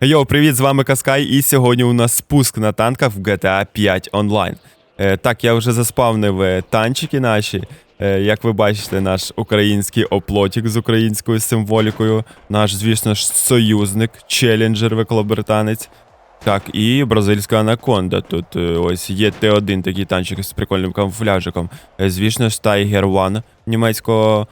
Йоу, привіт, з вами Каскай, і сьогодні у нас спуск на танках в GTA 5 онлайн. Е, так, я вже заспавнив е, танчики наші. Е, як ви бачите, наш український оплотік з українською символікою, наш, звісно ж, союзник, челенджер, великобританець. Так, і бразильська анаконда. Тут е, ось є Т1 такий танчик з прикольним камуфляжиком. Е, звісно ж, Tiger One німецького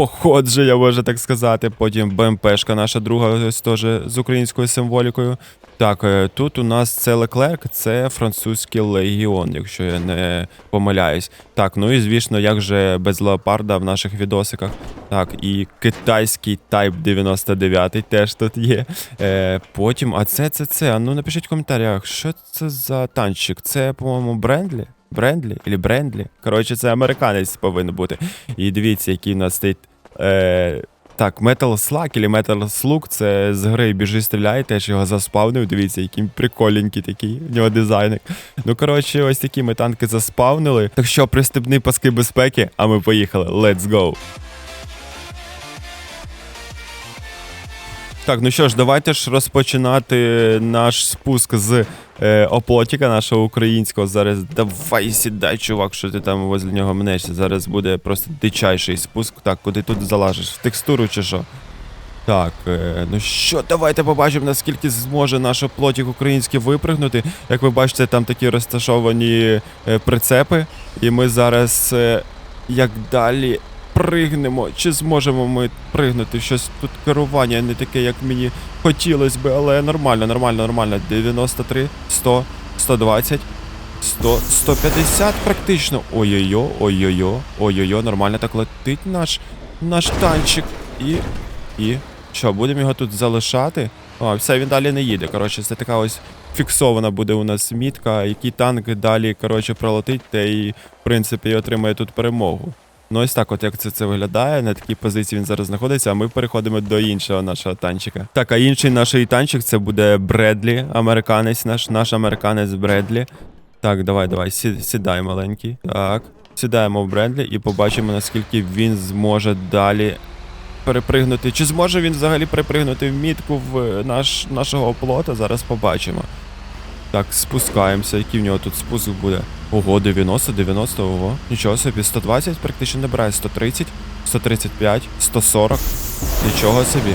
походження, можна так сказати. Потім БМПшка наша друга, ось теж з українською символікою. Так, е, тут у нас це Леклерк, це французький легіон, якщо я не помиляюсь. Так, ну і звісно, як же без леопарда в наших відосиках. Так, і китайський Type 99 теж тут є. Е, потім, а це, це, це. Ну напишіть в коментарях, що це за танчик? Це, по-моєму, Брендлі? Брендлі? Или Брендлі? Коротше, це американець повинен бути. І дивіться, який у нас стоїть. Е, так, Metal Slug или Metal Slug, це з гри біжи стріляй, теж його заспавнив. Дивіться, який приколенький такий, у нього дизайник. Ну, коротше, ось такі ми танки заспавнили. Так що пристебні паски безпеки, а ми поїхали. Let's go! Так, ну що ж, давайте ж розпочинати наш спуск з е, оплотіка нашого українського. Зараз давай сідай, чувак, що ти там возле нього мнешся. Зараз буде просто дичайший спуск. Так, куди тут залажиш? В текстуру чи що? Так, е, ну що, давайте побачимо, наскільки зможе наш оплотік український випригнути. Як ви бачите, там такі розташовані е, прицепи. І ми зараз е, як далі пригнемо. Чи зможемо ми пригнути? Щось тут керування не таке, як мені хотілося би, але нормально, нормально, нормально. 93, 100, 120, 100, 150 практично. Ой-ой-ой, ой-ой-ой, ой-ой-ой, нормально так летить наш, наш танчик. І. І. Що, будемо його тут залишати? А, все, він далі не їде. Коротше, це така ось фіксована буде у нас мітка, який танк далі, коротше, пролетить, та і, в принципі, отримає тут перемогу. Ну, ось так, от як це, це виглядає. На такій позиції він зараз знаходиться, а ми переходимо до іншого нашого танчика. Так, а інший наш танчик це буде Бредлі, американець наш, наш американець Бредлі. Так, давай, давай, сі, сідай, маленький. Так. Сідаємо в Бредлі і побачимо, наскільки він зможе далі перепригнути. Чи зможе він взагалі перепригнути в мітку в е, наш, нашого оплота? Зараз побачимо. Так, спускаємося. Який в нього тут спуск буде? Ого, 90, 90, ого. Нічого собі, 120 практично не брає, 130, 135, 140. Нічого собі.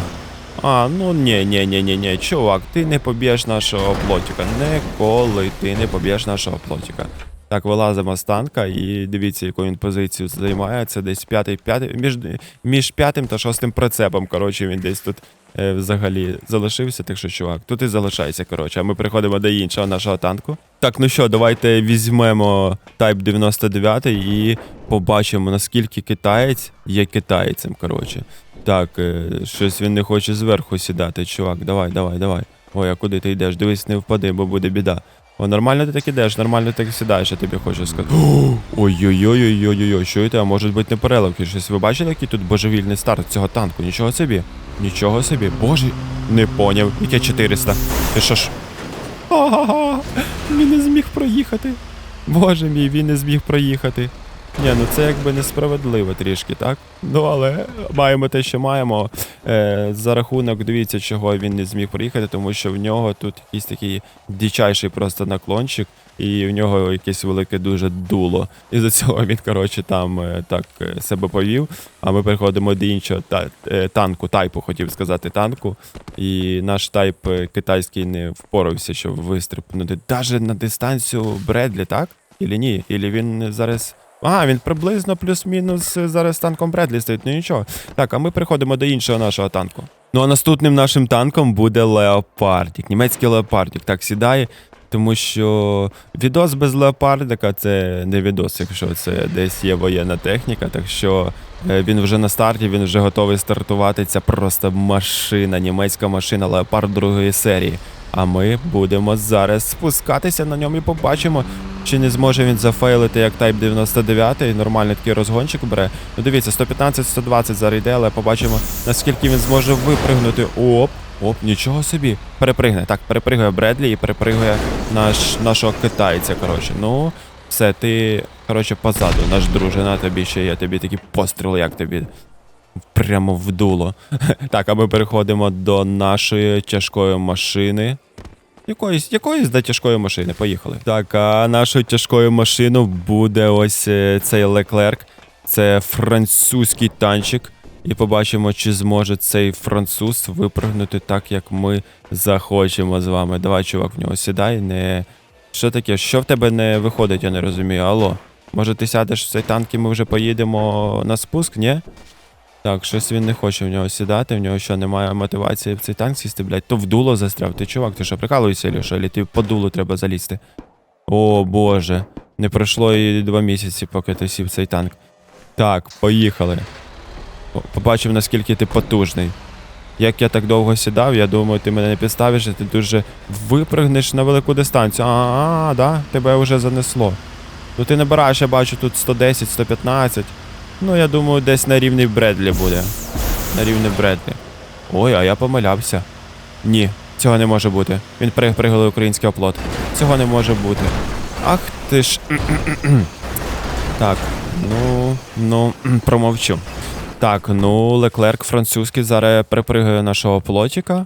А, ну ні, ні, ні, ні, ні, чувак, ти не поб'єш нашого плотіка. Ніколи ти не поб'єш нашого плотіка. Так, вилазимо з танка і дивіться, яку він позицію займає. Це десь п'ятий, п'ятий, між, між п'ятим та шостим прицепом. Коротше, він десь тут е, взагалі залишився. Так що, чувак, тут і залишайся, коротше. А ми приходимо до іншого нашого танку. Так, ну що, давайте візьмемо Type 99 і побачимо, наскільки китаєць є китайцем. Коротше. Так, е, щось він не хоче зверху сідати, чувак. Давай, давай, давай. Ой, а куди ти йдеш? Дивись, не впади, бо буде біда. О, нормально ти так ідеш, нормально ти так сідаєш, я тобі хочу сказати. Ой-ой-ой-ой-ой-ой, що це? А можуть бути непереливки. Щось ви бачили, який тут божевільний старт цього танку? Нічого собі. Нічого собі. Боже, не поняв. Яке 400. Ти що ж? Ага, він не зміг проїхати. Боже мій, він не зміг проїхати. Ні, ну це якби несправедливо трішки, так? Ну але маємо те, що маємо. Е, за рахунок, дивіться, чого він не зміг проїхати, тому що в нього тут якийсь такий дичайший просто наклончик, і в нього якесь велике дуже дуло. І за цього він, коротше, там е, так е, себе повів. А ми переходимо до іншого та, е, танку, тайпу, хотів сказати, танку. І наш тайп е, китайський не впорався, щоб вистрибнути. Даже на дистанцію Бредлі, так? Ілі ні? Ілі він зараз. Ага, він приблизно плюс-мінус е, зараз танком Бредлі стоїть, ну нічого. Так, а ми переходимо до іншого нашого танку. Ну а наступним нашим танком буде Леопардік, німецький Леопардік. Так, сідає, тому що відос без Леопардика це не відос, якщо це десь є воєнна техніка. Так що е, він вже на старті, він вже готовий стартувати. Це просто машина, німецька машина Леопард другої серії. А ми будемо зараз спускатися на ньому і побачимо, чи не зможе він зафейлити як Type 99, нормальний такий розгончик бере. Ну дивіться, 115-120 зараз йде, але побачимо, наскільки він зможе випригнути. Оп, оп, нічого собі. Перепригне. Так, перепригує Бредлі і перепригує наш, нашого китайця. Коротше, ну, все, ти, коротше, позаду, наш друже, на тобі ще є тобі такі постріли, як тобі. Прямо в дуло. Так, а ми переходимо до нашої тяжкої машини. Якоїсь, якоїсь да, тяжкої машини, поїхали. Так, а нашою тяжкою машиною буде ось е, цей Леклерк. Це французький танчик. І побачимо, чи зможе цей француз випрыгнути так, як ми захочемо з вами. Давай, чувак, в нього сідай, не. Що таке? Що в тебе не виходить, я не розумію. Алло. Може ти сядеш в цей танк і ми вже поїдемо на спуск, ні? Так, щось він не хоче в нього сідати, в нього що немає мотивації в цей танк сісти, блядь, то в дуло застряв. Ти чувак, ти що прикалуєшся, Ілюша, чи ти по дулу треба залізти? О боже, не пройшло і два місяці, поки ти сів цей танк. Так, поїхали. Побачив, наскільки ти потужний. Як я так довго сідав, я думаю, ти мене не підставиш, і ти дуже випригнеш на велику дистанцію. А, да, тебе вже занесло. Ну ти набираєш, я бачу, тут 110, 115. Ну, я думаю, десь на рівні Бредлі буде. На рівні Бредлі. Ой, а я помилявся. Ні, цього не може бути. Він пригали український оплот. Цього не може бути. Ах ти ж. так, ну, ну, промовчу. Так, ну, Леклерк французький зараз припригає нашого плотіка.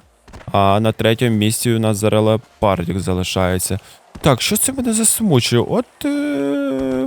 А на третьому місці у нас зараз леопардик залишається. Так, що це мене засмучує? От е,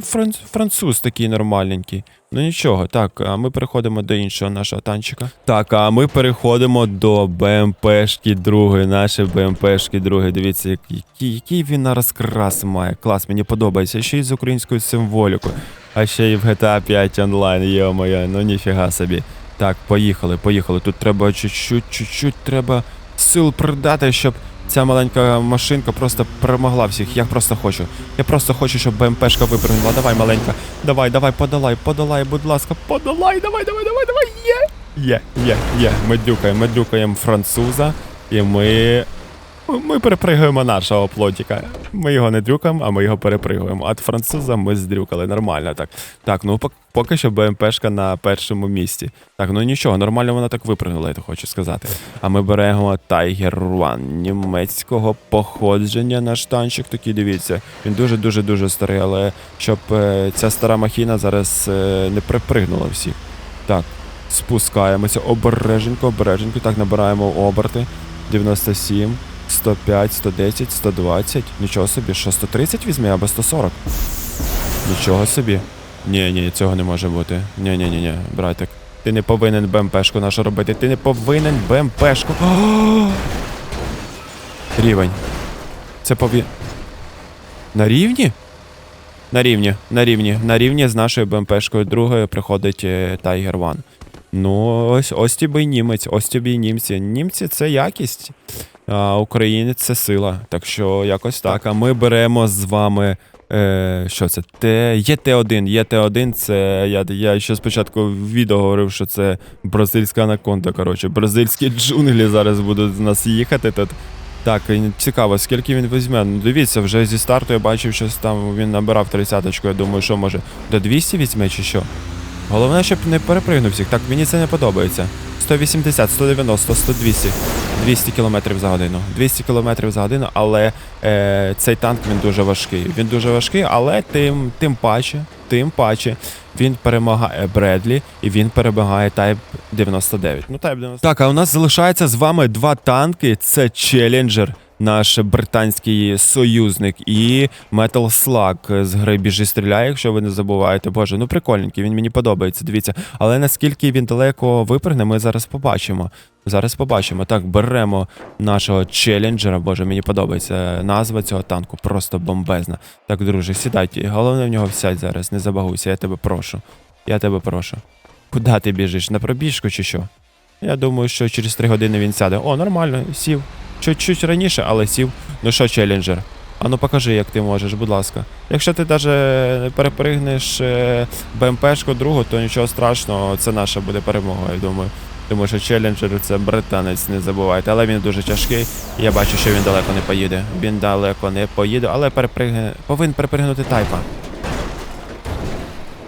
франц, француз такий нормальненький. Ну нічого, так, а ми переходимо до іншого нашого танчика. Так, а ми переходимо до БМПшки другої, нашої БМПшки другої. Дивіться, який, який, він на розкрас має. Клас, мені подобається. Ще й з українською символікою. А ще й в GTA 5 онлайн, йо-моє, ну ніфіга собі. Так, поїхали, поїхали. Тут треба чуть-чуть, чуть-чуть треба сил придати, щоб ця маленька машинка просто перемогла всіх. Я просто хочу. Я просто хочу, щоб БМПшка випрыгнула. Давай, маленька. Давай, давай, подолай, подолай, будь ласка, подолай, давай, давай, давай, давай. Є! Є, є, є. Ми дюкаємо, ми дюкаємо француза, і ми. Ми перепригуємо нашого плотіка. Ми його не дрюкаємо, а ми його перепригуємо. А француза ми здрюкали. Нормально так. Так, ну поки що БМПшка на першому місці. Так, ну нічого, нормально вона так випрыгнула, я то хочу сказати. А ми беремо Tiger One німецького походження наш танчик. Такий дивіться. Він дуже-дуже дуже старий, але щоб е, ця стара махіна зараз е, не припригнула всіх. Так, спускаємося обереженько, обереженько. Так, набираємо оберти. 97, 105, 110, 120. Нічого собі, що 130 візьме або 140? Нічого собі. Ні, ні, цього не може бути. Ні, ні, ні, ні, братик. Ти не повинен БМПшку нашу робити. Ти не повинен БМПшку. Рівень. Це пові. На рівні? На рівні, на рівні. На рівні з нашою БМПшкою другою приходить е, Tiger One. Ну, ось ось тобі німець, ось тобі й німці. Німці це якість, а українець це сила. Так що якось так. А ми беремо з вами. Е, що це? Т... Є Т1. Є Т1, це. Я, я ще спочатку в відео говорив, що це бразильська анаконда. Коротше, бразильські джунглі зараз будуть з нас їхати тут. Так, цікаво, скільки він візьме. Ну дивіться, вже зі старту я бачив, що там він набирав 30-очку. Я думаю, що може до 200 візьме чи що. Головне, щоб не перепригнув всіх. Так, мені це не подобається. 180, 190, 100, 200. 200 км за годину. 200 км за годину, але е, цей танк він дуже важкий. Він дуже важкий, але тим, тим паче, тим паче він перемагає Бредлі і він перемагає Type 99. Ну, Type 99. Так, а у нас залишається з вами два танки: це Challenger, наш британський союзник, і Metal Slug з гри Біжи стріляє, якщо ви не забуваєте. Боже, ну прикольненький, він мені подобається, дивіться. Але наскільки він далеко випригне, ми зараз побачимо. Зараз побачимо. Так, беремо нашого челенджера. Боже, мені подобається назва цього танку, просто бомбезна. Так, друже, сідайте. Головне в нього сядь зараз, не забагуйся, я тебе прошу. Я тебе прошу. Куди ти біжиш? На пробіжку чи що? Я думаю, що через 3 години він сяде. О, нормально, сів. Чуть-чуть раніше, але сів. Ну що, челенджер? А ну покажи, як ти можеш, будь ласка. Якщо ти навіть перепригнеш е, БМПшку другу, то нічого страшного, це наша буде перемога, я думаю. Тому що челенджер це британець, не забувайте. Але він дуже тяжкий. Я бачу, що він далеко не поїде. Він далеко не поїде, але перепригне. Повинен перепригнути тайпа.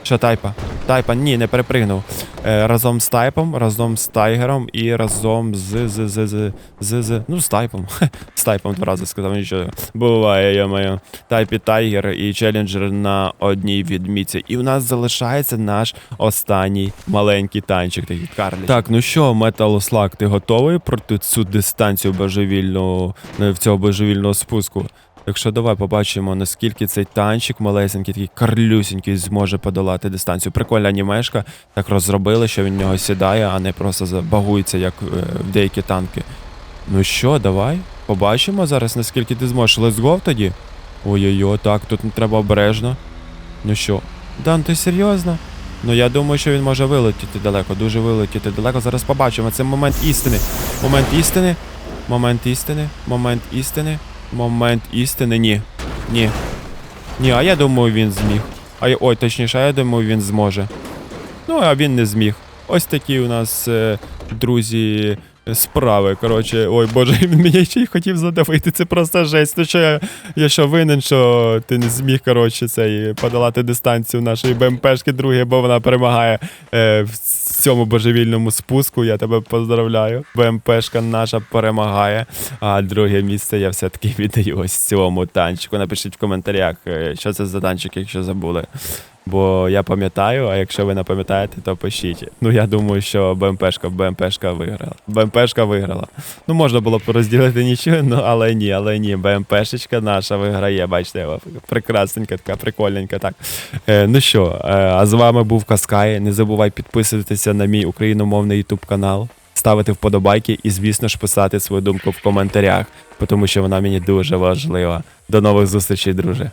Що тайпа? Тайпа, ні, не перепригнув. Е, разом з Тайпом, разом з Тайгером і разом з з з з з з ну з Тайпом. з Тайпом два рази сказав, нічого. Буває, я маю. Тайп і Тайгер і Челленджер на одній відмітці. І у нас залишається наш останній маленький танчик, такий Карлі. Так, ну що, Slug, ти готовий проти цю дистанцію божевільну е, в цього божевільного спуску? Якщо давай побачимо, наскільки цей танчик малесенький, такий карлюсенький, зможе подолати дистанцію. Прикольна анімешка. Так розробили, що він в нього сідає, а не просто забагується, як е, в деякі танки. Ну що, давай, побачимо зараз, наскільки ти зможеш. Let's go тоді. Ой-ой-ой, так, тут не треба обережно. Ну що, Дан, ти серйозно? Ну я думаю, що він може вилетіти далеко, дуже вилетіти далеко. Зараз побачимо. Це момент істини. Момент істини. Момент істини. Момент істини. Момент істини. Ні. Ні. Ні, а я думаю, він зміг. А я, ой, точніше, а я думаю, він зможе. Ну, а він не зміг. Ось такі у нас, е, друзі, справи. Коротше, ой боже, він мені ще й хотів задавити. Це просто жесть. Ну що я, я що винен, що ти не зміг, коротше, цей, подолати дистанцію нашої БМПшки другої, бо вона перемагає е, в цьому божевільному спуску. Я тебе поздравляю. БМПшка наша перемагає. А друге місце я все-таки віддаю ось цьому танчику. Напишіть в коментарях, е, що це за танчик, якщо забули. Бо я пам'ятаю, а якщо ви не пам'ятаєте, то пишіть. Ну я думаю, що БМПшка, БМПшка виграла. БМПшка виграла. Ну можна було б розділити нічого, ну але ні, але ні. БМПшечка наша виграє. Бачите, прекрасненька, така прикольненька. Так. Е, ну що, е, а з вами був Каскай. Не забувай підписуватися на мій україномовний YouTube канал, ставити вподобайки і, звісно ж, писати свою думку в коментарях, тому що вона мені дуже важлива. До нових зустрічей, друже.